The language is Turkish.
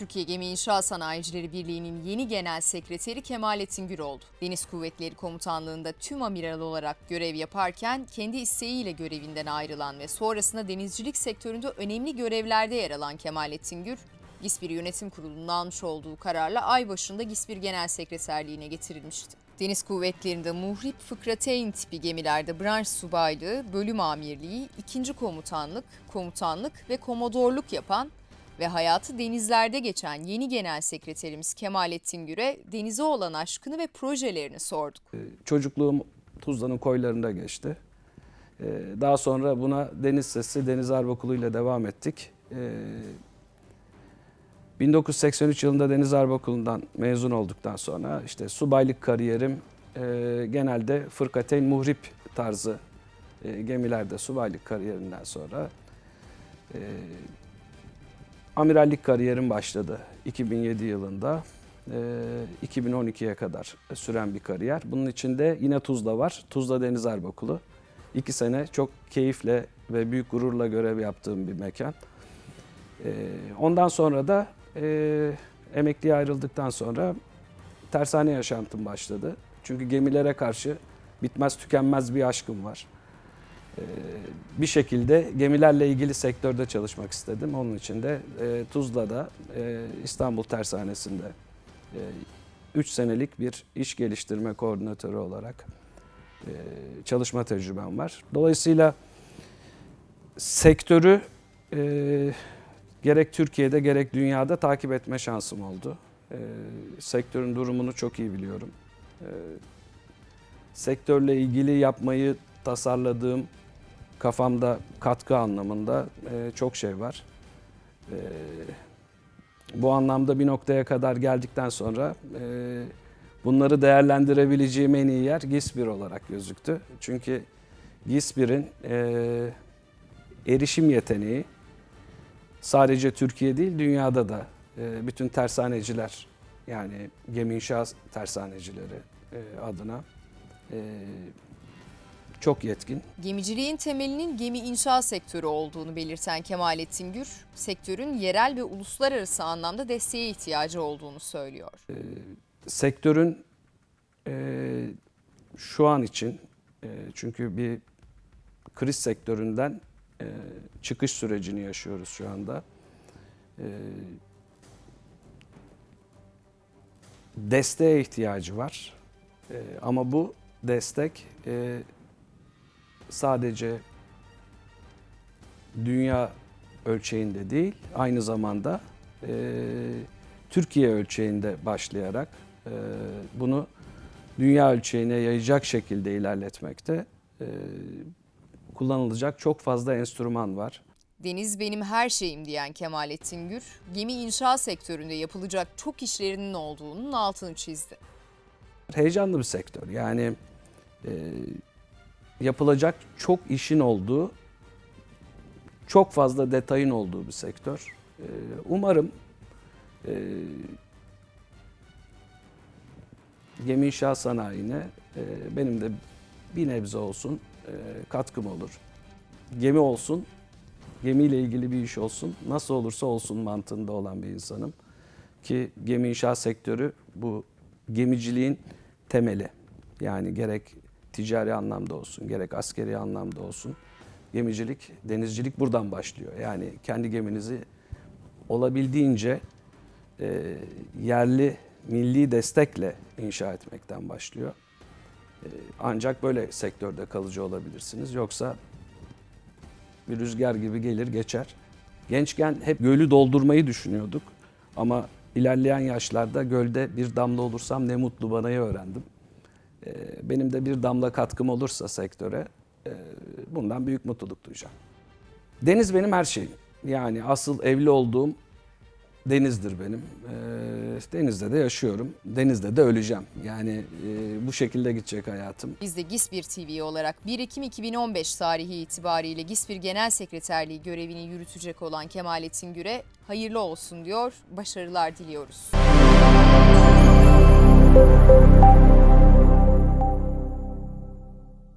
Türkiye Gemi İnşaat Sanayicileri Birliği'nin yeni genel sekreteri Kemalettin Gür oldu. Deniz Kuvvetleri Komutanlığı'nda tüm amiral olarak görev yaparken kendi isteğiyle görevinden ayrılan ve sonrasında denizcilik sektöründe önemli görevlerde yer alan Kemalettin Gür, GİSPİR Yönetim Kurulu'nun almış olduğu kararla ay başında GİSPİR Genel Sekreterliğine getirilmişti. Deniz kuvvetlerinde muhrip fıkrateyn tipi gemilerde branş subaylığı, bölüm amirliği, ikinci komutanlık, komutanlık ve komodorluk yapan ve hayatı denizlerde geçen yeni genel sekreterimiz Kemalettin Gür'e denize olan aşkını ve projelerini sorduk. Çocukluğum Tuzla'nın koylarında geçti. Ee, Daha sonra buna Deniz Sesi, Deniz Harp Okulu ile devam ettik. Ee, 1983 yılında Deniz Harp Okulu'ndan mezun olduktan sonra işte subaylık kariyerim genelde fırkateyn muhrip tarzı e, gemilerde subaylık kariyerinden sonra e, amirallik kariyerim başladı 2007 yılında. Ee, 2012'ye kadar süren bir kariyer. Bunun içinde yine Tuzla var. Tuzla Deniz Harp Okulu. İki sene çok keyifle ve büyük gururla görev yaptığım bir mekan. Ee, ondan sonra da e, emekliye ayrıldıktan sonra tersane yaşantım başladı. Çünkü gemilere karşı bitmez tükenmez bir aşkım var. Bir şekilde gemilerle ilgili sektörde çalışmak istedim. Onun için de e, Tuzla'da e, İstanbul Tersanesi'nde 3 senelik bir iş geliştirme koordinatörü olarak e, çalışma tecrübem var. Dolayısıyla sektörü e, gerek Türkiye'de gerek dünyada takip etme şansım oldu. E, sektörün durumunu çok iyi biliyorum. E, sektörle ilgili yapmayı tasarladığım kafamda katkı anlamında e, çok şey var. E, bu anlamda bir noktaya kadar geldikten sonra e, bunları değerlendirebileceğim en iyi yer GİSBİR olarak gözüktü. Çünkü GİSBİR'in e, erişim yeteneği sadece Türkiye değil dünyada da e, bütün tersaneciler yani gemi inşaat tersanecileri e, adına e, çok yetkin. Gemiciliğin temelinin gemi inşaat sektörü olduğunu belirten Kemalettin Gür, sektörün yerel ve uluslararası anlamda desteğe ihtiyacı olduğunu söylüyor. sektörün e, şu an için e, çünkü bir kriz sektöründen e, çıkış sürecini yaşıyoruz şu anda. E, desteğe ihtiyacı var. E, ama bu destek e, sadece dünya ölçeğinde değil, aynı zamanda e, Türkiye ölçeğinde başlayarak e, bunu dünya ölçeğine yayacak şekilde ilerletmekte e, kullanılacak çok fazla enstrüman var. Deniz benim her şeyim diyen Kemalettin Gür, gemi inşaat sektöründe yapılacak çok işlerinin olduğunun altını çizdi. Heyecanlı bir sektör. Yani e, yapılacak çok işin olduğu, çok fazla detayın olduğu bir sektör. E, umarım e, gemi inşaat sanayine e, benim de bir nebze olsun e, katkım olur. Gemi olsun, gemiyle ilgili bir iş olsun, nasıl olursa olsun mantığında olan bir insanım. Ki gemi inşaat sektörü bu gemiciliğin temeli. Yani gerek ticari anlamda olsun, gerek askeri anlamda olsun. Gemicilik, denizcilik buradan başlıyor. Yani kendi geminizi olabildiğince e, yerli, milli destekle inşa etmekten başlıyor. E, ancak böyle sektörde kalıcı olabilirsiniz. Yoksa bir rüzgar gibi gelir geçer. Gençken hep gölü doldurmayı düşünüyorduk. Ama ilerleyen yaşlarda gölde bir damla olursam ne mutlu bana'yı öğrendim. E, benim de bir damla katkım olursa sektöre e, bundan büyük mutluluk duyacağım. Deniz benim her şeyim. Yani asıl evli olduğum denizdir benim. Ee, denizde de yaşıyorum. Denizde de öleceğim. Yani e, bu şekilde gidecek hayatım. Biz de GİSPİR TV olarak 1 Ekim 2015 tarihi itibariyle GİSPİR Genel Sekreterliği görevini yürütecek olan Kemalettin Gür'e hayırlı olsun diyor, başarılar diliyoruz.